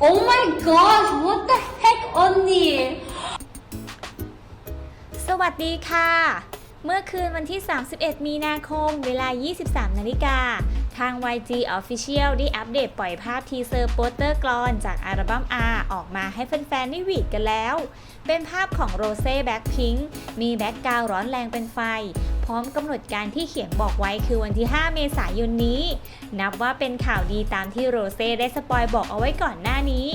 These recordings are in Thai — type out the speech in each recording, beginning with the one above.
Oh my gosh, what the heck, 언 니? สวัสดีค่ะ เมื่อคืนวันที่ 31 มีนาคม เวลา 23 นาฬิกา ทาง YG Official ได้อัปเดตปล่อยภาพทีเซอร์โปสเตอร์กลอนจากอัลบั้ม R ออกมาให้แฟนๆได้หวีดกันแล้ว เป็นภาพของโรเซ่แบ็คพิงค์มีแบ็คกราวร้อนแรงเป็นไฟ พร้อมกำหนดการที่เขียนบอกไว้คือวันที่ 5 เมษายนนี้ นับว่าเป็นข่าวดีตามที่โรเซ่ได้สปอยบอกเอาไว้ก่อนหน้านี้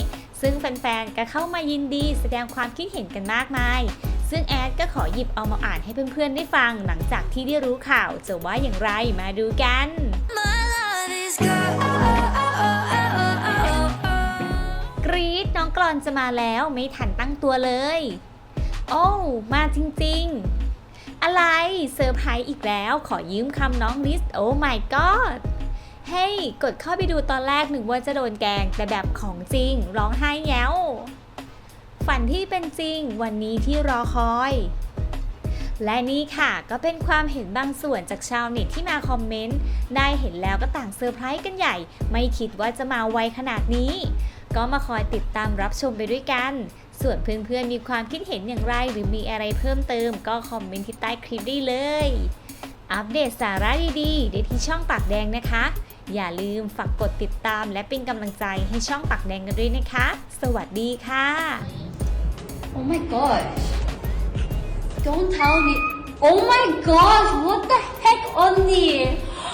ซึ่งแฟนๆ ก็เข้ามายินดีแสดงความคิดเห็นกันมากมาย ซึ่งแอดก็ขอหยิบเอามาอ่านให้เพื่อนๆ ได้ฟัง หลังจากที่ได้รู้ข่าวจะว่าอย่างไรมาดูกัน กรี๊ดน้องกรอนจะมาแล้วไม่ทันตั้งตัวเลย โอ้ มาจริงๆ อะไรเซอร์ไพรส์อีกแล้ว ขอยืมคำน้องลิสโอ้ my god เฮ้ยกดเข้าไปดูตอนแรกหนึ่งว่าจะโดนแกงแต่แบบของจริง ร้องไห้แย้ว ฝันที่เป็นจริงวันนี้ที่รอคอย และนี่ค่ะก็เป็นความเห็นบางส่วนจากชาวเน็ตที่มาคอมเมนต์ ได้เห็นแล้วก็ต่างเซอร์ไพรส์กันใหญ่ ไม่คิดว่าจะมาไวขนาดนี้ ก็มาคอยติดตามรับชมไปด้วยกัน ส่วนเพื่อนๆมีความคิดเห็นอย่างไร หรือมีอะไรเพิ่มเติม ก็คอมเมนต์ที่ใต้คลิปได้เลย อัปเดตสาระดีๆ ได้ที่ช่องปากแดงนะคะ อย่าลืมฝากกดติดตามและเป็นกำลังใจให้ช่องปากแดงกันด้วยนะคะ สวัสดีค่ะ Oh my gosh. Don't tell me. Oh my gosh, what the heck, 언니?